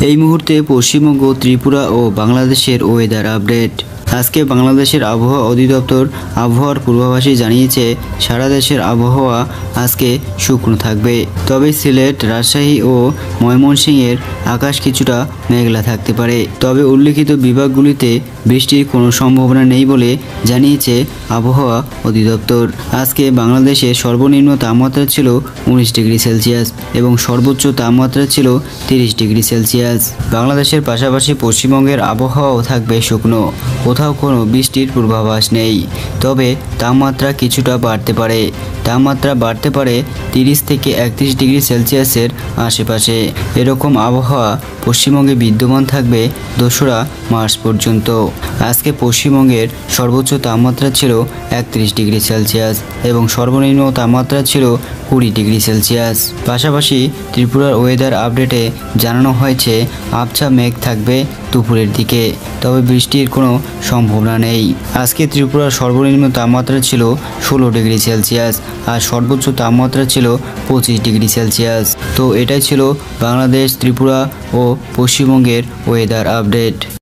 এই মুহূর্তে পশ্চিমবঙ্গ ত্রিপুরা ও বাংলাদেশের ওয়েদার আপডেট আজকে বাংলাদেশের আবহাওয়া অধিদপ্তর আবহাওয়ার পূর্বাভাসে জানিয়েছে, সারা দেশের আবহাওয়া আজকে শুকনো থাকবে। তবে সিলেট, রাজশাহী ও ময়মনসিংহের আকাশ কিছুটা মেঘলা থাকতে পারে। তবে উল্লেখিত বিভাগগুলিতে বৃষ্টির কোনো সম্ভাবনা নেই বলে জানিয়েছে আবহাওয়া অধিদপ্তর। আজকে বাংলাদেশে সর্বনিম্ন তাপমাত্রা ছিল উনিশ ডিগ্রি সেলসিয়াস এবং সর্বোচ্চ তাপমাত্রা ছিল তিরিশ ডিগ্রি সেলসিয়াস। বাংলাদেশের পাশাপাশি পশ্চিমবঙ্গের আবহাওয়াও থাকবে শুকনো। কোথাও কোনো বৃষ্টির পূর্বাভাস নেই তবে তাপমাত্রা কিছুটা বাড়তে পারে। তাপমাত্রা বাড়তে পারে তিরিশ থেকে একত্রিশ ডিগ্রি সেলসিয়াসের আশেপাশে। এরকম আবহাওয়া পশ্চিমবঙ্গে বিদ্যমান থাকবে দোসরা মার্চ পর্যন্ত। আজকে পশ্চিমবঙ্গের সর্বোচ্চ তাপমাত্রা ছিল একত্রিশ ডিগ্রি সেলসিয়াস এবং সর্বনিম্ন তাপমাত্রা ছিল কুড়ি ডিগ্রি সেলসিয়াস। পাশাপাশি ত্রিপুরার ওয়েদার আপডেটে জানানো হয়েছে, আবছা মেঘ থাকবে দুপুরের দিকে, তবে বৃষ্টির কোনো সম্ভাবনা নেই। আজকে ত্রিপুরার সর্বনিম্ন তাপমাত্রা ছিল ষোলো ডিগ্রি সেলসিয়াস আর সর্বোচ্চ তাপমাত্রা ছিল পঁচিশ ডিগ্রি সেলসিয়াস। তো এটাই ছিল বাংলাদেশ, ত্রিপুরা ও পশ্চিমবঙ্গের ওয়েদার আপডেট